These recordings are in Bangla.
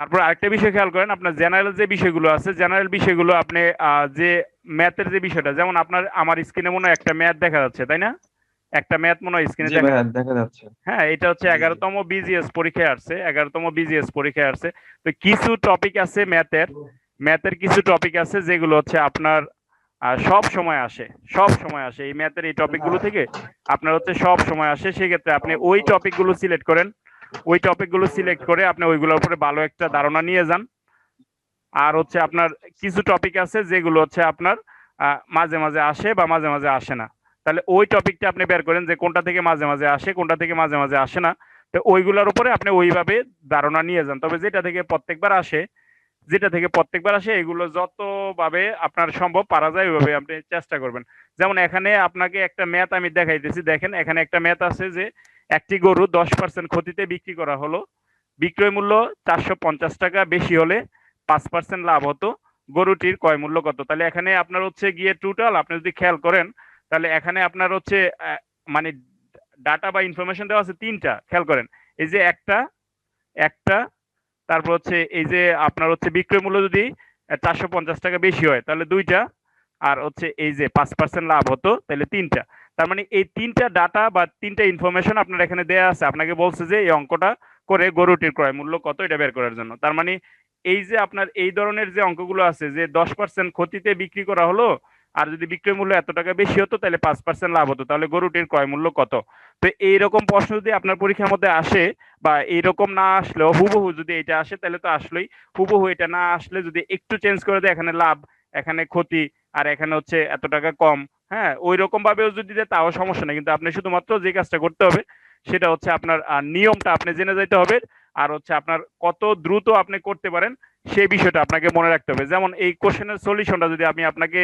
তারপর আরেকটা বিষয় খেয়াল করেন আপনার জেনারেল যে বিষয়গুলো আছে জেনারেল বিষয়গুলো আপনি যে ম্যাথের যে বিষয়টা যেমন আপনার আমার স্ক্রিনে মনে হয় একটা ম্যাথ দেখা যাচ্ছে তাই না? একটা ম্যাথ মনে হয় স্ক্রিনে দেখা যাচ্ছে। হ্যাঁ এটা হচ্ছে। এগারোতম বিজিএস পরীক্ষায় আসছে এগারোতম বিজিএস পরীক্ষায় আসছে। তো কিছু টপিক আছে ম্যাথের ম্যাথের কিছু টপিক আছে যেগুলো হচ্ছে আপনার সব সময় আসে সব সময় আসে। এই ম্যাথের এই টপিকগুলো থেকে আপনার হচ্ছে সব সময় আসে। সেক্ষেত্রে আপনি ওই টপিকগুলো সিলেক্ট করেন। ওই টপিকগুলো সিলেক্ট করে আপনি ওইগুলোর উপরে ভালো একটা ধারণা নিয়ে যান। আর হচ্ছে আপনার কিছু টপিক আছে যেগুলো হচ্ছে আপনার মাঝে মাঝে আসে বা মাঝে মাঝে আসে না। তাহলে ওই টপিকটা আপনি বের করেন যে কোনটা থেকে মাঝে মাঝে আসে, কোনটা থেকে মাঝে মাঝে আসে না। তো ওইগুলোর উপরে আপনি ওইভাবে ধারণা নিয়ে যান। তবে যেটা থেকে প্রত্যেকবার আসে, যেটা থেকে প্রত্যেকবার আসে, এগুলো যতভাবে আপনার সম্ভব পারা যায়, ওইভাবে আপনি চেষ্টা করবেন। যেমন এখানে আপনাকে একটা ম্যাথ আমি দেখাইতেছি। দেখেন, এখানে একটা ম্যাথ আছে যে একটি গরু দশ পার্সেন্ট ক্ষতিতে বিক্রি করা হলো। বিক্রয় মূল্য চারশো পঞ্চাশ টাকা, বেশি হলে পাঁচ পার্সেন্ট লাভ হতো। গরুটির ক্রয় মূল্য কত? তাহলে এখানে আপনার হচ্ছে গিয়ে টোটাল আপনি যদি খেয়াল করেন, তাহলে এখানে আপনার হচ্ছে মানে ডাটা বা ইনফরমেশন দেওয়া আছে তিনটা, খেয়াল করেন। এই যে একটা একটা, তারপর হচ্ছে এই যে আপনার হচ্ছে বিক্রয় মূল্য যদি চারশো পঞ্চাশ টাকা বেশি হয়, তাহলে দুইটা, আর হচ্ছে এই যে পাঁচ পার্সেন্ট লাভ হতো, তাহলে তিনটা। তার মানে এই তিনটা ডাটা বা তিনটা ইনফরমেশন আপনার এখানে দেয়া আছে। আপনাকে বলছে যে এই অঙ্কটা করে গরুটির ক্রয় মূল্য কত এটা বের করার জন্য। তার মানে এই যে আপনার এই ধরনের যে অঙ্কগুলো আছে যে দশ পার্সেন্ট ক্ষতিতে বিক্রি করা হলো আর যদি বিক্রয় মূল্য এত টাকা বেশি হতো তাহলে পাঁচ পার্সেন্ট লাভ হতো। তাহলে গরুটির ক্রয় মূল্য কত? তো এইরকম প্রশ্ন যদি আপনার পরীক্ষার মধ্যে আসে বা এইরকম না আসলেও হুবহু যদি এটা আসে তাহলে তো আসলেই। হুবহু এটা না আসলে যদি একটু চেঞ্জ করে দেয়, এখানে লাভ, এখানে ক্ষতি আর এখানে হচ্ছে এত টাকা কম হ্যাঁ ওই রকম ভাবেও যদি দেয় তাও সমস্যা নেই। কিন্তু আপনি শুধুমাত্র যে কাজটা করতে হবে, সেটা হচ্ছে আপনার নিয়মটা আপনি জেনে যেতে হবে আর হচ্ছে আপনার কত দ্রুত আপনি করতে পারেন সেই বিষয়টা আপনাকে মনে রাখতে হবে। যেমন এই কোশ্চেনের সলিউশনটা যদি আমি আপনাকে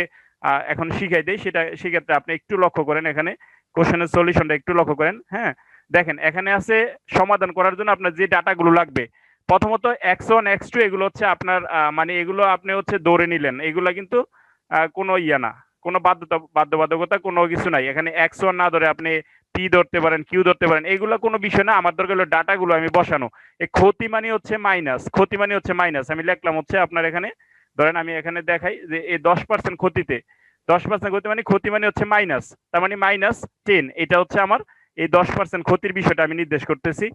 এখন শিখাই দেই, সেটা, সেক্ষেত্রে আপনি একটু লক্ষ্য করেন এখানে। কোশ্চেনের সলিউশনটা একটু লক্ষ্য করেন হ্যাঁ। দেখেন, এখানে আছে সমাধান করার জন্য আপনার যে ডাটাগুলো লাগবে, প্রথমত এক্স ওয়ান এক্স টু এগুলো হচ্ছে আপনার মানে এগুলো আপনি হচ্ছে দৌড়ে নিলেন। এগুলো কিন্তু কোনো ইয়া না। কোনো বাধ্যতা বাধ্যবাধকতা কোনো কিছু নাই। এখানে এক্স ওয়ান না ধরে আপনি পি ধরতে পারেন কিউ ধরতে পারেন, এগুলো কোনো বিষয় না। আমার দরকার হলো ডাটাগুলো আমি বসানো। এই ক্ষতি মানে হচ্ছে মাইনাস ক্ষতি মানে হচ্ছে মাইনাস আমি লিখলাম হচ্ছে আপনার এখানে, ধরেন আমি এখানে দেখাই যে এই দশ পার্সেন্ট ক্ষতিতে। দশ পার্সেন্ট ক্ষতি মানে ক্ষতি মানে হচ্ছে মাইনাস তার মানে মাইনাস টেন এটা হচ্ছে আমার এই দশ পার্সেন্ট ক্ষতির বিষয়টা আমি নির্দেশ করতেছি।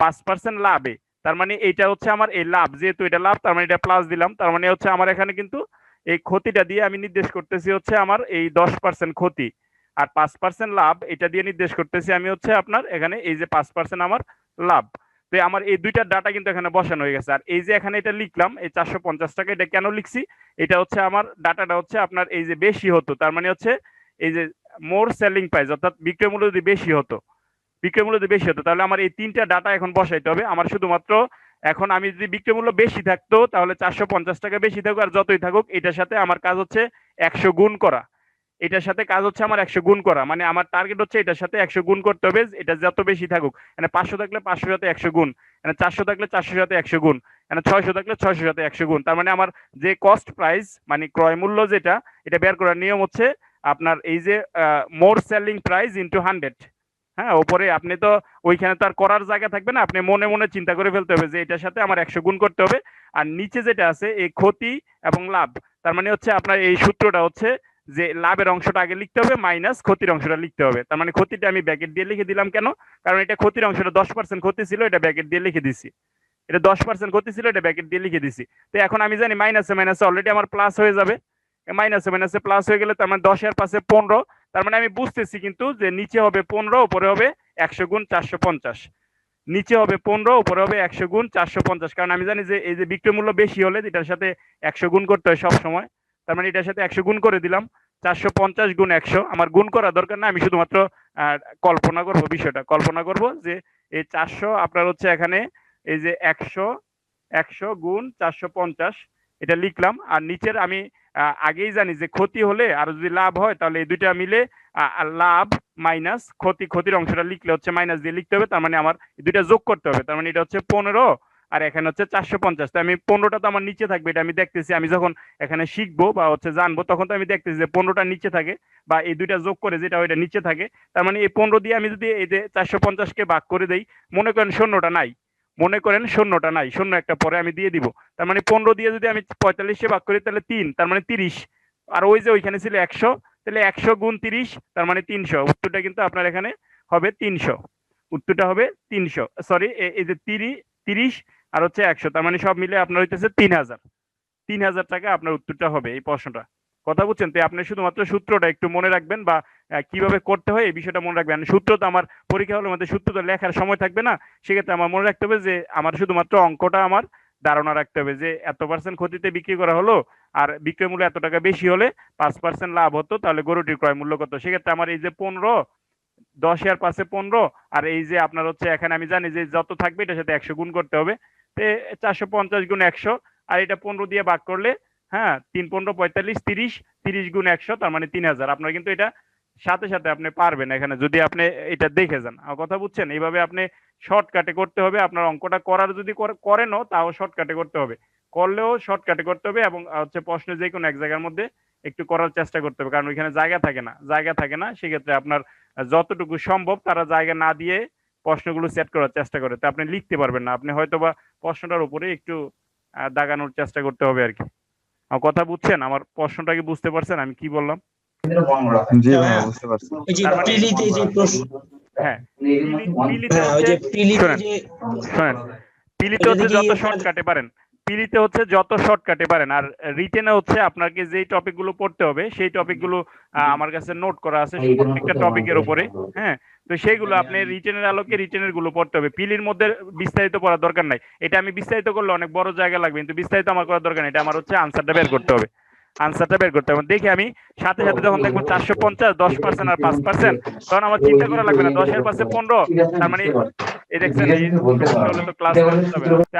পাঁচ পার্সেন্ট লাভে। তার মানে এটা হচ্ছে আমার এই লাভ। যেহেতু এটা লাভ, তার মানে এটা প্লাস দিলাম। তার মানে হচ্ছে আমার এখানে কিন্তু এই ক্ষতিটা দিয়ে আমি নির্দেশ করতেছি হচ্ছে আমার এই দশ পার্সেন্ট ক্ষতি। আর পাঁচ পার্সেন্ট লাভ, এটা দিয়ে নির্দেশ করতেছি আমি হচ্ছে আপনার এখানে এই যে পাঁচ পার্সেন্ট আমার লাভ। তো আমার এই দুইটা ডাটা কিন্তু এখানে বসানো হয়ে গেছে। আর এই যে এখানে এটা লিখলাম, এই চারশো পঞ্চাশ টাকা এটা কেন লিখছি? এটা হচ্ছে আমার ডাটাটা হচ্ছে আপনার এই যে বেশি হতো, তার মানে হচ্ছে এই যে মোর সেলিং প্রাইস অর্থাৎ বিক্রয় মূল্য যদি বেশি হতো, বিক্রয় মূল্য যদি বেশি হতো, তাহলে আমার এই তিনটা ডাটা এখন বসাইতে হবে। আমার শুধুমাত্র এখন আমি যদি বিক্রয় মূল্য বেশি থাকতো, তাহলে চারশো পঞ্চাশ টাকা বেশি থাকুক আর যতই থাকুক, এটার সাথে আমার কাজ হচ্ছে একশো গুণ করা। এটার সাথে কাজ হচ্ছে আমার একশো গুণ করা। মানে আমার টার্গেট হচ্ছে এটার সাথে একশো গুণ করতে হবে, এটা যত বেশি থাকুক। মানে পাঁচশো থাকলে পাঁচশো সাথে একশো গুণ মানে চারশো থাকলে চারশো সাথে একশো গুণ মানে ছয়শো থাকলে ছয়শো সাথে একশো গুণ। তার মানে আমার যে কস্ট প্রাইস মানে ক্রয় মূল্য যেটা, এটা বের করার নিয়ম হচ্ছে আপনার এই যে more selling price into hundred হ্যাঁ ওপরে আপনি তো ওইখানে তো আর করার জায়গা থাকবে না, আপনি মনে মনে চিন্তা করে ফেলতে হবে যে এটার সাথে আমার একশো গুণ করতে হবে। আর নিচে যেটা আছে, এই ক্ষতি এবং লাভ, তার মানে হচ্ছে আপনার এই সূত্রটা হচ্ছে যে লাভের অংশটা আগে লিখতে হবে, মাইনাস ক্ষতির অংশটা লিখতে হবে। তার মানে ক্ষতিটা আমি ব্যাকেট দিয়ে লিখে দিলাম কেন? কারণ এটা ক্ষতির অংশটা দশ পার্সেন্ট ক্ষতি ছিল, এটা ব্যাকেট দিয়ে লিখে দিছি। এটা দশ পার্সেন্ট ক্ষতি ছিল, এটা ব্যাকেট দিয়ে লিখে দিছি। তো এখন আমি জানি মাইনাসে মাইনাসে অলরেডি আমার প্লাস হয়ে যাবে। মাইনাসে মাইনাসে প্লাস হয়ে গেলে তার মানে দশের পাশে পনেরো তার মানে আমি বুঝতেছি কিন্তু যে নিচে হবে পনেরো, উপরে হবে একশো গুণ চারশো পঞ্চাশ। নিচে হবে পনেরো, উপরে হবে একশো গুণ চারশো পঞ্চাশ। কারণ আমি জানি যে এই যে বিক্রয় মূল্য বেশি হলে এটার সাথে একশো গুণ করতে হয় সব সময় তার মানে এটার সাথে একশো গুণ করে দিলাম, চারশো পঞ্চাশ গুণ একশো। আমার গুণ করা দরকার না আমি শুধুমাত্র কল্পনা করব বিষয়টা। কল্পনা করব যে এই চারশো আপনার হচ্ছে এখানে এই যে একশো একশো গুণ চারশো পঞ্চাশ, এটা লিখলাম। আর নিচের আমি আগেই জানি যে ক্ষতি হলে আর যদি লাভ হয়, তাহলে এই দুইটা মিলে লাভ মাইনাস ক্ষতি, ক্ষতির অংশটা লিখলে হচ্ছে মাইনাস দিয়ে লিখতে হবে, তার মানে আমার দুইটা যোগ করতে হবে, তার মানে এটা হচ্ছে পনেরো আর এখানে হচ্ছে চারশো পঞ্চাশ। তো আমি পনেরোটা তো আমার নিচে থাকবে, এটা আমি দেখতেছি, আমি যখন এখানে শিখব বা হচ্ছে জানব, তখন তো আমি দেখতেছি যে পনেরোটা নিচে থাকে বা এই দুইটা যোগ করে যেটা ওইটা নিচে থাকে, তার মানে এই পনেরো দিয়ে আমি যদি এই যে চারশো পঞ্চাশকে ভাগ করে দেই, মনে করেন শূন্যটা নাই। মনে করেন শূন্যটা নাই, শূন্য একটা পরে আমি দিয়ে দিব। তার মানে পনেরো দিয়ে যদি আমি পঁয়তাল্লিশে ভাগ করি, তাহলে তিন, তার মানে তিরিশ। আর ওই যে ওইখানে ছিল একশো, তাহলে একশো গুণ তিরিশ, তার মানে তিনশো। উত্তরটা কিন্তু আপনার এখানে হবে তিনশো। উত্তরটা হবে তিনশো। সরি এই যে তিরিশ তিরিশ আর হচ্ছে একশো, তার মানে সব মিলে আপনার হইতেছে তিন হাজার। তিন হাজার টাকা আপনার উত্তরটা হবে এই প্রশ্নটা। কথা বুঝছেন? তো আপনি শুধুমাত্র সূত্রটা একটু মনে রাখবেন বা কীভাবে করতে হয় এই বিষয়টা মনে রাখবেন। সূত্র তো আমার পরীক্ষা হলের মধ্যে সূত্র তো লেখার সময় থাকবে না। সেক্ষেত্রে আমার মনে রাখতে হবে যে, আমার শুধুমাত্র অঙ্কটা আমার ধারণা রাখতে হবে যে, এত পার্সেন্ট ক্ষতিতে বিক্রি করা হলো আর বিক্রয় মূল্য এত টাকা বেশি হলে পাঁচ পার্সেন্ট লাভ হতো, তাহলে গরুটির ক্রয় মূল্য কত? সেক্ষেত্রে আমার এই যে পনেরো, দশ আর পাশে পনেরো আর এই যে আপনার হচ্ছে এখানে আমি জানি যে, যত থাকবে এটার সাথে একশো গুণ করতে হবে। তে চারশো পঞ্চাশ গুণ একশো আর এটা পনেরো দিয়ে ভাগ করলে হ্যাঁ তিন পনেরো পঁয়তাল্লিশ, তিরিশ তিরিশ গুণ একশো, তার মানে তিন হাজার। আপনার কিন্তু এটা সাথে সাথে আপনি পারবেন এখানে, যদি আপনি এটা দেখে যান। কথা বুঝছেন? এইভাবে আপনি শর্টকাটে করতে হবে, আপনার অঙ্কটা করার যদি করেনও, তাও শর্টকাটে করতে হবে। করলেও শর্টকাটে করতে হবে এবং হচ্ছে প্রশ্ন যে কোনো এক জায়গার মধ্যে একটু করার চেষ্টা করতে হবে, কারণ ওইখানে জায়গা থাকে না। জায়গা থাকে না, সেক্ষেত্রে আপনার যতটুকু সম্ভব তারা জায়গা না দিয়ে প্রশ্নগুলো সেট করার চেষ্টা করে। তো আপনি লিখতে পারবেন না। আপনি হয়তো বা প্রশ্নটার উপরে একটু দাগানোর চেষ্টা করতে হবে আর কি। আমার কথা বুঝছেন? আমার প্রশ্নটা কি বুঝতে পারছেন? আমি কি বললাম? জি ভাইয়া বুঝতে পারছি। ওই যে তার মানে- প্রিলিতে যে প্রশ্ন হ্যাঁ পিলিতে হ্যাঁ হচ্ছে প্রিলিতে শোনেন। যে শোনেন পিলিতে এটা হচ্ছে যত শর্ট শর্টকাটে পারেন। পিলিতে হচ্ছে যত শর্টকাটে পারেন আর রিটেনে হচ্ছে আপনাকে যেই টপিকগুলো পড়তে হবে সেই টপিকগুলো আমার কাছে নোট করা আছে প্রত্যেকটা টপিকের উপরে। হ্যাঁ তো সেইগুলো আপনি রিটেনের আলোকে রিটেনেরগুলো পড়তে হবে। পিলির মধ্যে বিস্তারিত পড়ার দরকার নাই। এটা আমি বিস্তারিত করলে অনেক বড় জায়গা লাগবে কিন্তু বিস্তারিত আমার করার দরকার নেই। এটা আমার হচ্ছে আনসারটা বের করতে হবে। আনসারটা বের করতে হবে। দেখি আমি সাথে সাথে যখন দেখব চারশো পঞ্চাশ দশ পার্সেন্ট আর পাঁচ পার্সেন্ট তখন আমার চিন্তা করা লাগবে না দশের পাশে পনেরো তার মানে এই দেখছেন ক্লাস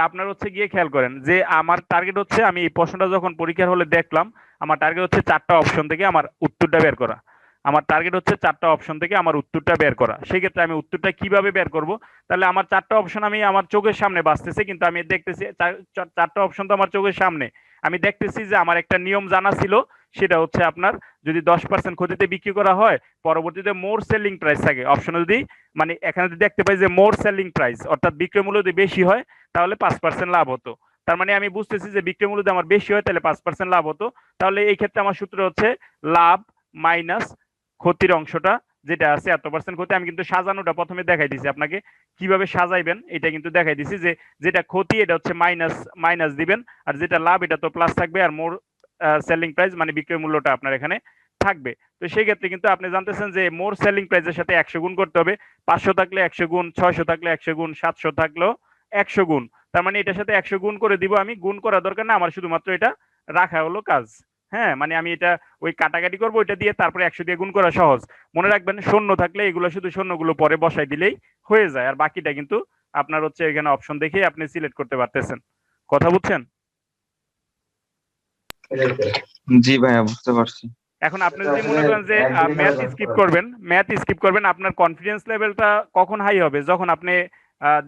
আপনার হচ্ছে গিয়ে খেয়াল করেন যে আমার টার্গেট হচ্ছে আমি এই প্রশ্নটা যখন পরীক্ষার হলে দেখলাম আমার টার্গেট হচ্ছে চারটা অপশন থেকে আমার উত্তরটা বের করা। আমার টার্গেট হচ্ছে চারটা অপশন থেকে আমার উত্তরটা বের করা। সেই ক্ষেত্রে আমি উত্তরটা কীভাবে বের করব? তাহলে আমার চারটা অপশন আমি আমার চোখের সামনে বাঁচতেছে কিন্তু আমি দেখতেছি চার- চার- চারটা অপশন তো আমার চোখের সামনে। আমি দেখতেছি যে আমার একটা নিয়ম জানা ছিল, সেটা হচ্ছে আপনার যদি দশ পার্সেন্ট ক্ষতিতে বিক্রি করা হয়, পরবর্তীতে মোর সেলিং প্রাইস থাকে। অপশনে যদি মানে এখানে যদি দেখতে পাই যে মোর সেলিং প্রাইস অর্থাৎ বিক্রয় মূল্য যদি বেশি হয়, তাহলে পাঁচ পার্সেন্ট লাভ হতো। তার মানে আমি বুঝতেছি যে বিক্রয় মূল্য যদি আমার বেশি হয়, তাহলে পাঁচ পার্সেন্ট লাভ হতো। তাহলে এই ক্ষেত্রে আমার সূত্র হচ্ছে লাভ মাইনাস ক্ষতির অংশটা যেটা আছে এত পার্সেন্ট ক্ষতি, আমি কিন্তু সাজানোটা প্রথমে দেখাই দিছি আপনাকে। কীভাবে সাজাইবেন, এটা কিন্তু দেখাই দিছি যে যেটা ক্ষতি, এটা হচ্ছে মাইনাস মাইনাস দিবেন। আর যেটা লাভ, এটা তো প্লাস থাকবে আর মোর সেলিং প্রাইস মানে বিক্রয় মূল্যটা আপনার এখানে থাকবে। তো সেই ক্ষেত্রে কিন্তু আপনি জানতেছেন যে মোর সেলিং প্রাইসের সাথে একশো গুণ করতে হবে। পাঁচশো থাকলে একশো গুণ, ছয়শো থাকলে একশো গুণ, সাতশো থাকলেও একশো গুণ। তার মানে এটার সাথে একশো গুণ করে দিব আমি। গুণ করার দরকার না, আমার শুধুমাত্র এটা রাখা হলো কাজ। হ্যাঁ মানে আমি এটা ওই কাটাকাটি করব ওইটা দিয়ে তারপরে একশো দিয়ে গুণ করা সহজ। মনে রাখবেন শূন্য থাকলে এগুলো শুধু শূন্যগুলো পরে বসাই দিলেই হয়ে যায়। আর বাকিটা কিন্তু আপনার হচ্ছে এখানে অপশন দেখে আপনি সিলেক্ট করতে পারতেছেন। কথা বুঝছেন? জি ভাইয়া বুঝতে পারছি। এখন আপনি যদি মনে করেন যে ম্যাথ স্কিপ করবেন ম্যাথ স্কিপ করবেন আপনার কনফিডেন্স লেভেলটা কখন হাই হবে? যখন আপনি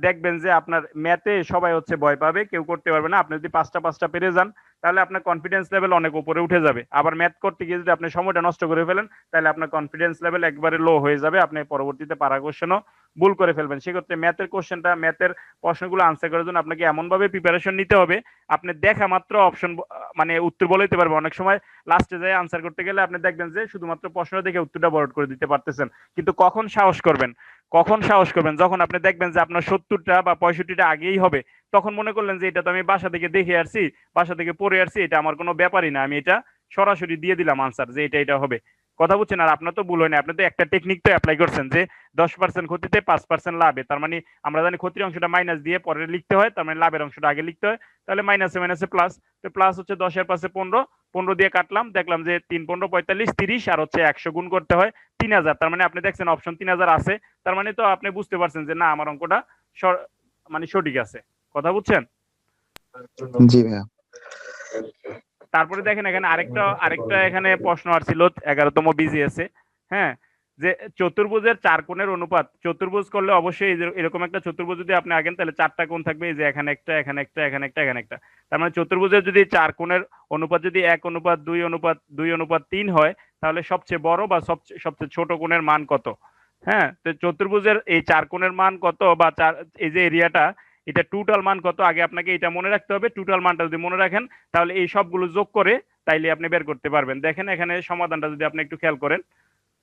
দেখবেন যে আপনার ম্যাথে সবাই হচ্ছে ভয় পাবে, কেউ করতে পারবে না। আপনি যদি পাঁচটা পাঁচটা পেরে যান, তাহলে আপনার কনফিডেন্স লেভেল অনেক উপরে উঠে যাবে। আবার ম্যাথ করতে গিয়ে যদি আপনি সময়টা নষ্ট করে ফেলেন, তাহলে আপনার কনফিডেন্স লেভেল একবারে লো হয়ে যাবে। আপনি পরবর্তীতে পারা কোশ্চেনও ভুল করে ফেলবেন। সেক্ষেত্রে ম্যাথের কোশ্চেনটা ম্যাথের প্রশ্নগুলো আনসার করার জন্য আপনাকে এমন ভাবে প্রিপারেশন নিতে হবে, আপনি দেখা মাত্র অপশন মানে উত্তর বলে দিতে পারবেন। অনেক সময় লাস্টে যায় আনসার করতে গেলে আপনি দেখবেন যে শুধুমাত্র প্রশ্ন দেখে উত্তরটা বরড করে দিতে পারতেছেন। কিন্তু কখন সাহস করবেন? কখন সাহস করবেন? যখন আপনি দেখবেন যে আপনার সত্তরটা বা পঁয়ষট্টিটা আগেই হবে, তখন মনে করলেন যে এটা তো আমি বাসা থেকে দেখে আসছি, বাসা থেকে পড়ে আসছি, এটা আমার কোনো ব্যাপারই না। আমি এটা সরাসরি দিয়ে দিলাম আনসার যে এটা এটা হবে। কথা বুঝছেন, আর আপনার তো ভুল হয়নি আপনি তো একটা টেকনিক তো অ্যাপ্লাই করছেন যে দশ পার্সেন্ট ক্ষতিতে পাঁচ পার্সেন্ট লাভে। তার মানে আমরা জানি ক্ষতির অংশটা মাইনাস দিয়ে পরে লিখতে হয়, তার মানে লাভের অংশটা আগে লিখতে হয়। তাহলে মাইনাসে মাইনাসে প্লাস তো প্লাস হচ্ছে দশের পাশে পনেরো। পনেরো দিয়ে কাটলাম, দেখলাম যে তিন, পনেরো, পঁয়তাল্লিশ, তিরিশ, আর হচ্ছে একশো গুণ করতে হয় তিন হাজার। তার মানে আপনি দেখছেন অপশন তিন হাজার আছে। তার মানে তো আপনি বুঝতে পারছেন যে না, আমার অঙ্কটা মানে সঠিক আছে। কথা বুঝছেন? জি ভাইয়া। তারপরে দেখেন এখানে আরেকটা আরেকটা এখানে প্রশ্ন আসছিল এগারোতম বিজিএসে হ্যাঁ? যে চতুর্ভুজের চার কোণের অনুপাত চতুর্ভুজ করলে অবশ্যই এরকম একটা চতুর্ভুজ যদি আপনি আঁকেন তাহলে চারটা কোণ থাকবে এই যে এখানে একটা এখানে একটা এখানে একটা এখানে একটা। তার মানে চতুর্ভুজের যদি চার কোণের অনুপাত যদি এক অনুপাত দুই অনুপাত দুই অনুপাত তিন হয় তাহলে সবচেয়ে বড় বা সবচেয়ে সবচেয়ে ছোট কোণের মান কত? হ্যাঁ? তো চতুর্ভুজের এই চার কোণের মান কত বা চার এই যে এরিয়াটা এটা টোটাল মান কত? আগে আপনাকে এটা মনে রাখতে হবে টোটাল মানটা যদি মনে রাখেন, তাহলে এই সবগুলো যোগ করে তাইলে আপনি বের করতে পারবেন। দেখেন এখানে সমাধানটা যদি আপনি একটু খেয়াল করেন।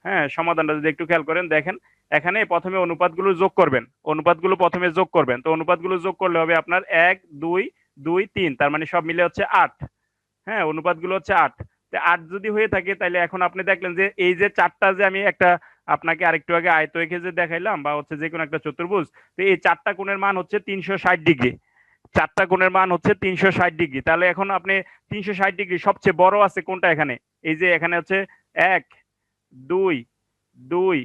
হ্যাঁ সমাধানটা যদি একটু খেয়াল করেন, দেখেন এখানে প্রথমে অনুপাতগুলো যোগ করবেন। অনুপাতগুলো প্রথমে যোগ করবেন। তো অনুপাতগুলো যোগ করলে হবে আপনার এক, দুই দুই, তিন, তার মানে সব মিলে হচ্ছে আট। হ্যাঁ অনুপাতগুলো হচ্ছে আট। আট যদি হয়ে থাকে তাহলে এখন আপনি দেখলেন যে এই যে চারটা যে আমি একটা আপনাকে আরেকটু আগে আয়ত এঁকে যে দেখাইলাম বা হচ্ছে যে কোনো একটা চতুর্ভুজ, তো এই চারটা কোণের মান হচ্ছে তিনশো ষাট ডিগ্রি। চারটা কোণের মান হচ্ছে তিনশো ষাট ডিগ্রি। তাহলে এখন আপনি তিনশো ষাট ডিগ্রি, সবচেয়ে বড় আছে কোনটা এখানে? এই যে এখানে হচ্ছে এক, দুই দুই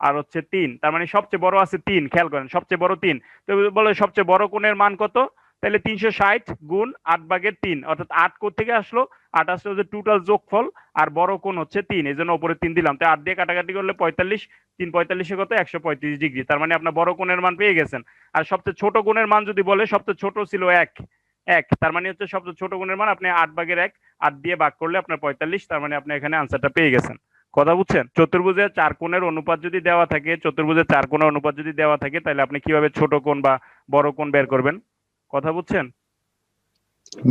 আর হচ্ছে তিন। তার মানে সবচেয়ে বড় আছে তিন, খেয়াল করেন, সবচেয়ে বড় তিন। তো বলে সবচেয়ে বড় কোণের মান কত? তাহলে তিনশো ষাট গুণ আট ভাগের তিন, অর্থাৎ আট থেকে আসলো? আট আসলো যে টোটাল যোগফল, আর বড় কোণ হচ্ছে তিন এই জন্য উপরে তিন দিলাম। তো আট দিয়ে কাটাকাটি করলে পঁয়তাল্লিশ, তিন পঁয়তাল্লিশে কত? একশো পঁয়ত্রিশ ডিগ্রি। তার মানে আপনার বড় কোণের মান পেয়ে গেছেন। আর সবচেয়ে ছোট কোণের মান যদি বলে, সবচেয়ে ছোট ছিল এক এক, তার মানে হচ্ছে সবচেয়ে ছোট কোণের মান আপনি আট ভাগের এক, আট দিয়ে ভাগ করলে আপনার পঁয়তাল্লিশ, তার মানে আপনি এখানে আনসারটা পেয়ে গেছেন। কথা বুঝছেন? চতুর্ভুজে চার কোণের অনুপাত যদি দেওয়া থাকে, চতুর্ভুজে চার কোণের অনুপাত যদি দেওয়া থাকে, তাহলে আপনি কীভাবে ছোট কোণ বা বড় কোণ বের করবেন? কথা বুঝছেন?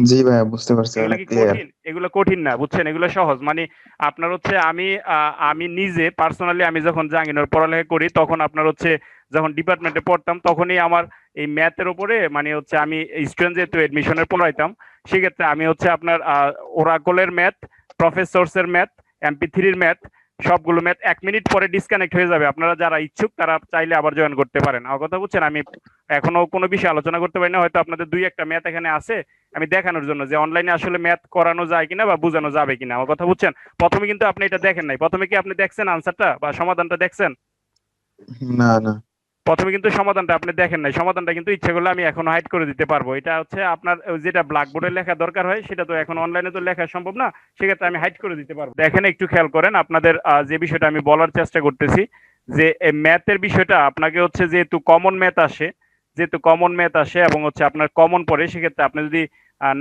জি ভাইয়া বুঝতে পারছি কঠিন? এগুলো কঠিন না বুঝছেন? এগুলো সহজ। মানে আপনার হচ্ছে আমি আমি নিজে পার্সোনালি আমি যখন জাহাঙ্গীরনগর পড়ালেখা করি তখন আপনার হচ্ছে যখন ডিপার্টমেন্টে পড়তাম তখনই আমার এই ম্যাথের উপরে মানে হচ্ছে আমি স্টুডেন্ট যেহেতু এডমিশনের পড়াইতাম সেক্ষেত্রে আমি হচ্ছে আপনার ওরাকলের ম্যাথ প্রফেসরসের ম্যাথ এমপি থ্রির ম্যাথ সবগুলো ম্যাথ এক মিনিট পরে ডিসকানেক্ট হয়ে যাবে। আপনারা যারা ইচ্ছুক, তারা চাইলে আবার জয়েন করতে পারেন। আমার কথা বুঝছেন? আমি এখনও কোনো বিষয়ে আলোচনা করতে পারি না। হয়তো আপনাদের দুই একটা ম্যাথ এখানে আছে, আমি দেখানোর জন্য যে অনলাইনে আসলে ম্যাথ করানো যায় কিনা বা বোঝানো যাবে কিনা। আমার কথা বুঝছেন? প্রথমে কিন্তু আপনি এটা দেখেন নাই। প্রথমে কি আপনি দেখছেন আনসারটা বা সমাধানটা দেখছেন? না না। প্রথমে কিন্তু সমাধানটা আপনি দেখেন নাই। সমাধানটা কিন্তু ইচ্ছে করলে আমি এখন হাইড করে দিতে পারব। এটা হচ্ছে আপনার যেটা ব্ল্যাকবোর্ডে লেখা দরকার হয়, সেটা তো এখন অনলাইনে তো লেখা সম্ভব না, সেক্ষেত্রে আমি হাইড করে দিতে পারব। দেখেন, একটু খেয়াল করেন, আপনাদের যে বিষয়টা আমি বলার চেষ্টা করতেছি, যে ম্যাথের বিষয়টা আপনাকে হচ্ছে যেহেতু কমন ম্যাথ আসে, যেহেতু কমন ম্যাথ আসে এবং হচ্ছে আপনার কমন পড়ে, সেক্ষেত্রে আপনি যদি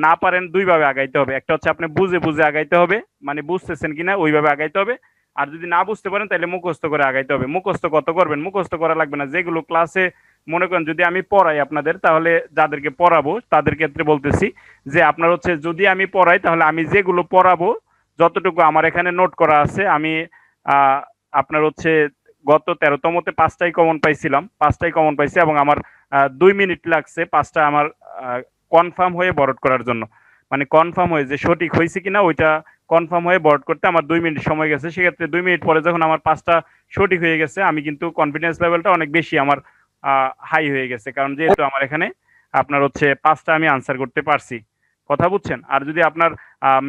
না পারেন, দুইভাবে আগাইতে হবে। একটা হচ্ছে আপনি বুঝে বুঝে আগাইতে হবে মানে বুঝতেছেন কিনা, ওইভাবে আগাইতে হবে। আর যদি না বুঝতে পারেন, তাহলে মুখস্থ করে আগাইতে হবে। মুখস্থ কত করবেন? মুখস্থ করা লাগবে না। যেগুলো ক্লাসে মনে করেন যদি আমি পড়াই আপনাদের, তাহলে যাদেরকে পড়াবো, তাদের ক্ষেত্রে বলতেছি যে আপনার হচ্ছে যদি আমি পড়াই, তাহলে আমি যেগুলো পড়াবো, যতটুকু আমার এখানে নোট করা আছে, আমি আপনার হচ্ছে গত তেরোতমতে পাঁচটাই কমন পাইছিলাম। পাঁচটাই কমন পাইছি এবং আমার দুই মিনিট লাগছে পাঁচটা আমার কনফার্ম হয়ে বরড করার জন্য। মানে কনফার্ম হয়ে যে সঠিক হয়েছে কিনা, ওইটা কনফার্ম হয়ে বর্ড করতে আমার দুই মিনিট সময় গেছে। সেক্ষেত্রে দুই মিনিট পরে যখন আমার পাঁচটা সঠিক হয়ে গেছে, আমি কিন্তু কনফিডেন্স লেভেলটা অনেক বেশি আমার হাই হয়ে গেছে। কারণ যেহেতু আমার এখানে আপনার হচ্ছে পাঁচটা আমি আনসার করতে পারছি। কথা বুঝছেন? আর যদি আপনার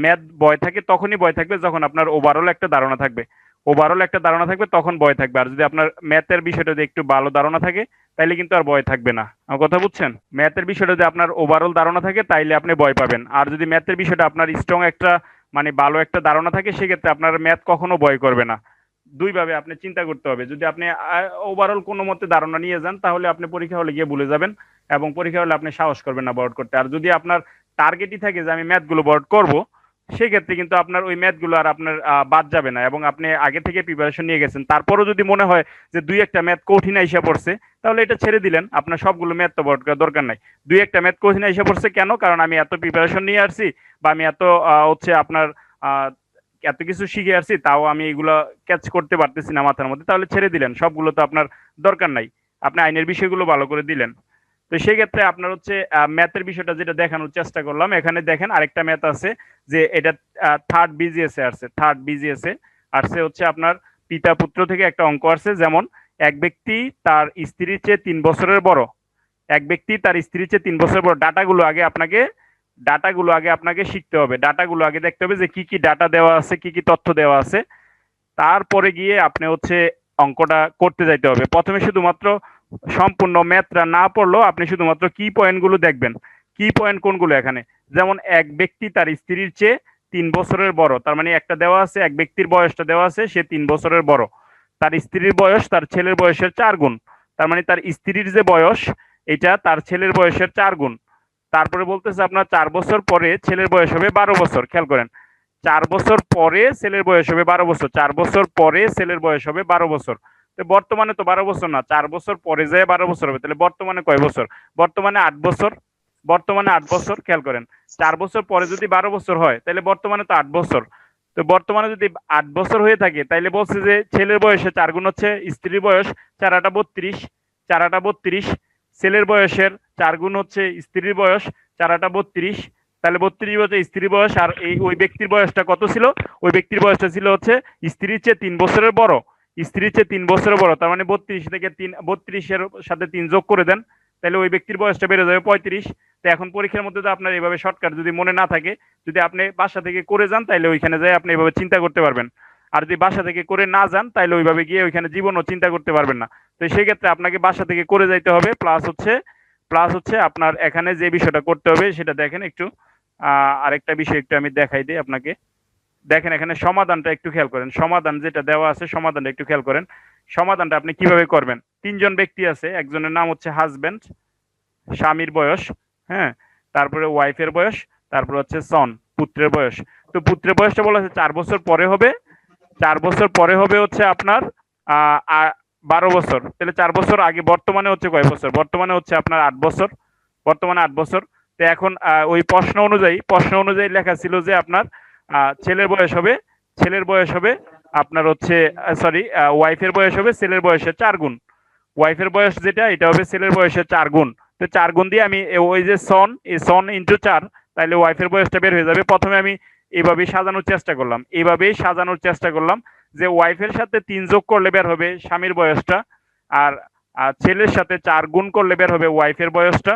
ম্যাথ বয় থাকে তখনই বয় থাকবে, যখন আপনার ওভারঅল একটা ধারণা থাকবে। ওভারঅল একটা ধারণা থাকবে, তখন বয় থাকবে। আর যদি আপনার ম্যাথের বিষয়টা যদি একটু ভালো ধারণা থাকে, তাইলে কিন্তু আর ভয় থাকবে না। কথা বুঝছেন? ম্যাথের বিষয়টা যদি আপনার ওভারঅল ধারণা থাকে, তাইলে আপনি ভয় পাবেন। আর যদি ম্যাথের বিষয়টা আপনার স্ট্রং একটা মানে ভালো একটা ধারণা থাকে, সেক্ষেত্রে আপনার ম্যাথ কখনো ভয় করবে না। দুইভাবে আপনি চিন্তা করতে হবে। যদি আপনি ওভারঅল কোনো মতে ধারণা নিয়ে যান, তাহলে আপনি পরীক্ষা হলে গিয়ে ভুলে যাবেন এবং পরীক্ষা হলে আপনি সাহস করবেন না বোর্ড করতে। আর যদি আপনার টার্গেটই থাকে যে আমি ম্যাথগুলো বোর্ড করব সেক্ষেত্রে কিন্তু আপনার ওই ম্যাথগুলো আর আপনার বাদ যাবে না এবং আপনি আগে থেকে প্রিপারেশন নিয়ে গেছেন। তারপরও যদি মনে হয় যে দুই একটা ম্যাথ কঠিন আইসা পড়ছে, তাহলে এটা ছেড়ে দিলেন। আপনার সবগুলো ম্যাথ তো দরকার নাই। দুই একটা ম্যাথ কঠিন আইসা পড়ছে কেন? কারণ আমি এত প্রিপারেশন নিয়ে আসছি বা আমি এত হচ্ছে আপনার এত কিছু শিখে আসছি, তাও আমি এগুলো ক্যাচ করতে পারতেছি না মাথার মধ্যে। তাহলে ছেড়ে দিলেন। সবগুলো তো আপনার দরকার নাই। আপনি আইনের বিষয়গুলো ভালো করে দিলেন। তো সেই ক্ষেত্রে আপনার হচ্ছে ম্যাথের বিষয়টা যেটা দেখানোর চেষ্টা করলাম, এখানে দেখেন আরেকটা ম্যাথ আছে যে এটা থার্ড বিজিএস এ আসছে থার্ড বিজিএস আসছে হচ্ছে আপনার পিতা পুত্র থেকে একটা অঙ্ক আসছে, যেমন এক ব্যক্তি তার স্ত্রীর চেয়ে তিন বছরের বড়, এক ব্যক্তি তার স্ত্রীর চেয়ে তিন বছরের বড়। ডাটাগুলো আগে আপনাকে, ডাটাগুলো আগে আপনাকে শিখতে হবে, ডাটাগুলো আগে দেখতে হবে যে কি কি ডাটা দেওয়া আছে, কি কি তথ্য দেওয়া আছে। তারপরে গিয়ে আপনি হচ্ছে অঙ্কটা করতে যাইতে হবে। প্রথমে শুধুমাত্র সম্পূর্ণ ম্যাথটা না পড়লেও আপনি শুধুমাত্র কি পয়েন্টগুলো দেখবেন। কি পয়েন্ট কোনগুলো এখানে? যেমন এক ব্যক্তি তার স্ত্রীর চেয়ে তিন বছরের বড়। তার মানে একটা দেওয়া আছে, এক ব্যক্তির বয়সটা দেওয়া আছে, সে তিন বছরের বড়। তার স্ত্রীর বয়স তার ছেলের বয়সের চার গুণ। তার মানে তার স্ত্রীর যে বয়স, এটা তার ছেলের বয়সের চার গুণ। তারপরে বলতেছে আপনার চার বছর পরে ছেলের বয়স হবে বারো বছর। খেয়াল করেন। চার বছর পরে ছেলের বয়স হবে বারো বছর। চার বছর পরে ছেলের বয়স হবে বারো বছর। বর্তমানে তো বারো বছর না, চার বছর পরে যায় বারো বছর হবে, তাহলে বর্তমানে কয় বছর? বর্তমানে আট বছর, বর্তমানে আট বছর, খেয়াল করেন, চার বছর পরে যদি বারো বছর হয়, তাহলে বর্তমানে তো আট বছর। তো বর্তমানে যদি আট বছর হয়ে থাকে, তাইলে বলছে যে ছেলের বয়সে চার গুণ হচ্ছে স্ত্রীর বয়স চার আটা বত্রিশ চার আটা বত্রিশ, ছেলের বয়সের চার গুণ হচ্ছে স্ত্রীর বয়স চার আটা বত্রিশ, তাহলে বত্রিশ বছর স্ত্রীর বয়স আর এই ওই ব্যক্তির বয়সটা কত ছিল? ওই ব্যক্তির বয়সটা ছিল হচ্ছে স্ত্রীর চেয়ে তিন বছরের বড়। স্ত্রীর চেয়ে তিন বছরের বড়, তার মানে বত্রিশ থেকে তিন, বত্রিশের সাথে তিন যোগ করে দেন, তাহলে ওই ব্যক্তির বয়সটা বেড়ে যাবে পঁয়ত্রিশ। তো এখন পরীক্ষার মধ্যে তো আপনার এইভাবে শর্টকাট যদি মনে না থাকে, যদি আপনি বাসা থেকে করে যান, তাহলে ওইখানে যাই আপনি এইভাবে চিন্তা করতে পারবেন। আর যদি বাসা থেকে করে না যান, তাহলে ওইভাবে গিয়ে ওইখানে জীবনও চিন্তা করতে পারবেন না। তো সেই ক্ষেত্রে আপনাকে বাসা থেকে করে যাইতে হবে প্লাস হচ্ছে প্লাস হচ্ছে আপনার এখানে যে বিষয়টা করতে হবে, সেটা দেখেন একটু। আরেকটা বিষয় একটু আমি দেখাই দিই আপনাকে। দেখেন এখানে সমাধানটা একটু খেয়াল করেন। সমাধান যেটা দেওয়া আছে, সমাধানটা একটু খেয়াল করেন। সমাধানটা আপনি কীভাবে করবেন? তিনজন ব্যক্তি আছে, একজনের নাম হচ্ছে হাজবেন্ড স্বামীর বয়স হ্যাঁ? তারপরে ওয়াইফের বয়স, তারপরে হচ্ছে সন পুত্রের বয়স। তো পুত্রের বয়সটা বলা আছে চার বছর পরে হবে। চার বছর পরে হবে হচ্ছে আপনার বারো বছর। তাহলে চার বছর আগে, বর্তমানে হচ্ছে কয় বছর? বর্তমানে হচ্ছে আপনার আট বছর। বর্তমানে আট বছর। তো এখন ওই প্রশ্ন অনুযায়ী প্রশ্ন অনুযায়ী লেখা ছিল যে আপনার ছেলের বয়স হবে, ছেলের বয়স হবে আপনার হচ্ছে সরি ওয়াইফের বয়স হবে ছেলের বয়সের চার গুণ। ওয়াইফের বয়স যেটা, এটা হবে ছেলের বয়সের চার গুণ। তো চার গুণ দিয়ে আমি ওই যে সন এই সন ইন্টু চার তাহলে ওয়াইফের বয়সটা বের হয়ে যাবে। প্রথমে আমি এইভাবেই সাজানোর চেষ্টা করলাম। এইভাবেই সাজানোর চেষ্টা করলাম যে ওয়াইফের সাথে তিন যোগ করলে বের হবে স্বামীর বয়সটা, আর ছেলের সাথে চার গুণ করলে বের হবে ওয়াইফের বয়সটা,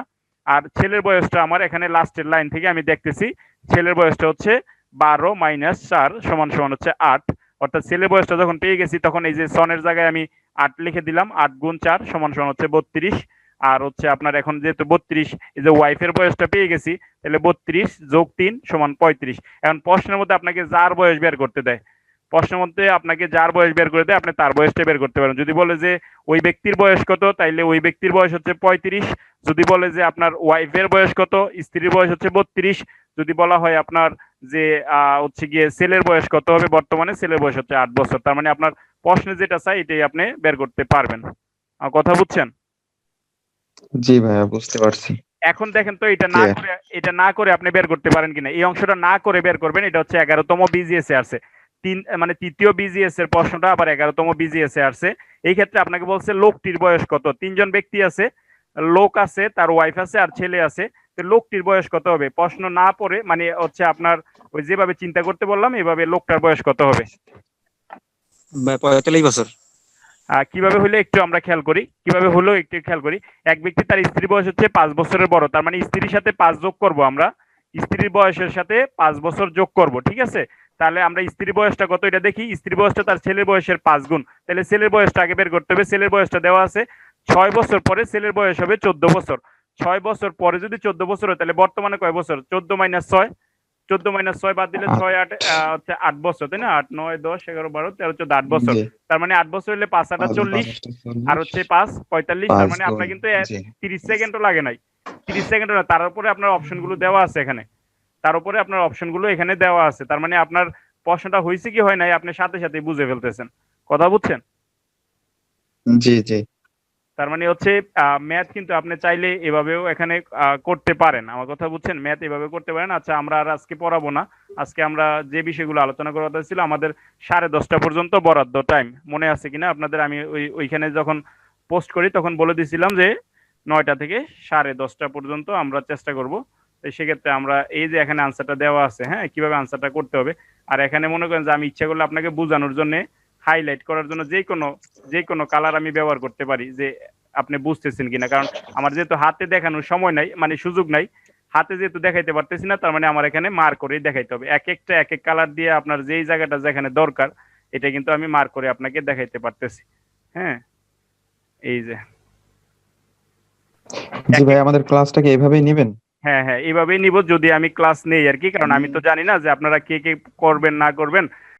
আর ছেলের বয়সটা আমার এখানে লাস্টের লাইন থেকে আমি দেখতেছি। ছেলের বয়সটা হচ্ছে বারো মাইনাস চার সমান সমান হচ্ছে আট। অর্থাৎ ছেলের বয়সটা যখন পেয়ে গেছি, তখন এই যে সনের জায়গায় আমি আট লিখে দিলাম, আট গুণ চার সমান সমান হচ্ছে বত্রিশ। আর হচ্ছে আপনার এখন যেহেতু বত্রিশ, এই যে ওয়াইফের বয়সটা পেয়ে গেছি, তাহলে বত্রিশ যোগ তিন সমান পঁয়ত্রিশ। এখন প্রশ্নের মধ্যে আপনাকে যার বয়স বের করতে দেয়, প্রশ্নের মধ্যে আপনাকে যার বয়স বের করে দেয়, আপনি তার বয়সটা বের করতে পারেন। যদি বলে যে ওই ব্যক্তির বয়স কত, তাইলে ওই ব্যক্তির বয়স হচ্ছে পঁয়ত্রিশ। যদি বলে যে আপনার ওয়াইফের বয়স কত, স্ত্রীর বয়স হচ্ছে বত্রিশ। যদি বলা হয় আপনার যে হচ্ছে গিয়ে ছেলের বয়স কত হবে বর্তমানে? ছেলের বয়স হচ্ছে আট বছর। তার মানে আপনার প্রশ্নে যেটা চাই এটাই আপনি বের করতে পারবেন। কথা বুঝছেন? জি ভাইয়া বুঝতে পারছি। এখন দেখেন তো এটা না করে এটা না করে আপনি বের করতে পারেন কিনা? এই অংশটা না করে বের করবেন এটা হচ্ছে এগারোতম বিজিএস এ আসছে। তিন মানে তৃতীয় বিজিএস এর প্রশ্নটা আবার এগারোতম বিজিএস এ আসছে। এই ক্ষেত্রে আপনাকে বলছে লোকটির বয়স কত? তিনজন ব্যক্তি আছে লোক আছে তার ওয়াইফ আছে আর ছেলে আছে। লোকটির বয়স কত হবে? প্রশ্ন না পড়ে মানে হচ্ছে আপনার ওই যেভাবে চিন্তা করতে বললাম এভাবে লোকটার বয়স কত হবে? পঁয়তাল্লিশ বছর। কীভাবে হলে একটু আমরা খেয়াল করি। কীভাবে হলো একটু খেয়াল করি। এক ব্যক্তি তার স্ত্রী বয়স হচ্ছে পাঁচ বছরের বড় তার মানে স্ত্রীর সাথে পাঁচ যোগ করব আমরা। স্ত্রীর বয়সের সাথে পাঁচ বছর যোগ করব ঠিক আছে? তাহলে আমরা স্ত্রীর বয়সটা কত এটা দেখি। স্ত্রী বয়সটা তার ছেলের বয়সের পাঁচ গুণ। তাহলে ছেলের বয়সটা আগে বের করতে হবে। ছেলের বয়সটা দেওয়া আছে। ছয় বছর পরে ছেলের বয়স হবে চোদ্দ বছর। ছয় বছর পরে যদি চোদ্দ বছর হয় তাহলে বর্তমানে কয় বছর? চোদ্দ মাইনাস ছয়। চোদ্দ মাইনাস ছয় বাদ দিলে ছয় আট হচ্ছে আট বছর তাই না? আট নয় দশ এগারো বারো তেরো চোদ্দ আট বছর। তার মানে আট বছর হলে পাঁচ আটা চল্লিশ আর হচ্ছে পাঁচ পঁয়তাল্লিশ তার মানে আপনার কিন্তু তিরিশ সেকেন্ডও লাগে নাই। তিরিশ সেকেন্ডও না তার উপরে আপনার অপশনগুলো দেওয়া আছে এখানে। তার উপরে আপনার অপশনগুলো এখানে দেওয়া আছে। তার মানে আপনার প্রশ্নটা হয়েছে কি হয় নাই আপনি সাথে সাথে বুঝে ফেলতেছেন। কথা বুঝছেন? জি জি। তার মানে হচ্ছে ম্যাথ কিন্তু আপনি চাইলে এভাবেও এখানে করতে পারেন। আমার কথা বুঝছেন? ম্যাথ এভাবে করতে পারেন। আচ্ছা আমরা আর আজকে পড়াবো না। আজকে আমরা যে বিষয়গুলো আলোচনা করার কথা ছিল, আমাদের সাড়ে দশটা পর্যন্ত বরাদ্দ টাইম মনে আছে কিনা? আপনাদের আমি ওই, ওইখানে যখন পোস্ট করি, তখন বলে দিয়েছিলাম যে, নয়টা থেকে সাড়ে দশটা পর্যন্ত আমরা চেষ্টা করব। সেক্ষেত্রে আমরা এই যে এখানে আনসারটা দেওয়া আছে হ্যাঁ? কীভাবে আনসারটা করতে হবে? আর এখানে মনে করেন যে, আমি ইচ্ছা করলে আপনাকে বোঝানোর জন্য হাইলাইট করার জন্য যে কোনো যে কোনো কালার আমি ব্যবহার করতে পারি যে আপনি বুঝতেছেন কিনা। কারণ আমার যেহেতু হাতে দেখানোর সময় নাই মানে সুযোগ নাই হাতে যেহেতু দেখাইতে পারতেছি না তার মানে আমার এখানে মার করে দেখাইতে হবে। এক একটা এক এক কালার দিয়ে আপনার যেই জায়গাটা যেখানে দরকার এটা কিন্তু আমি মার করে আপনাকে দেখাইতে পারতেছি। হ্যাঁ? এই যে। জি ভাই আমাদের ক্লাসটা কি এইভাবেই নেবেন? হ্যাঁ হ্যাঁ এইভাবেই নিব যদি আমি ক্লাস নেই আর কি। কারণ আমি তো জানি না যে আপনারা কে কে করবেন না করবেন।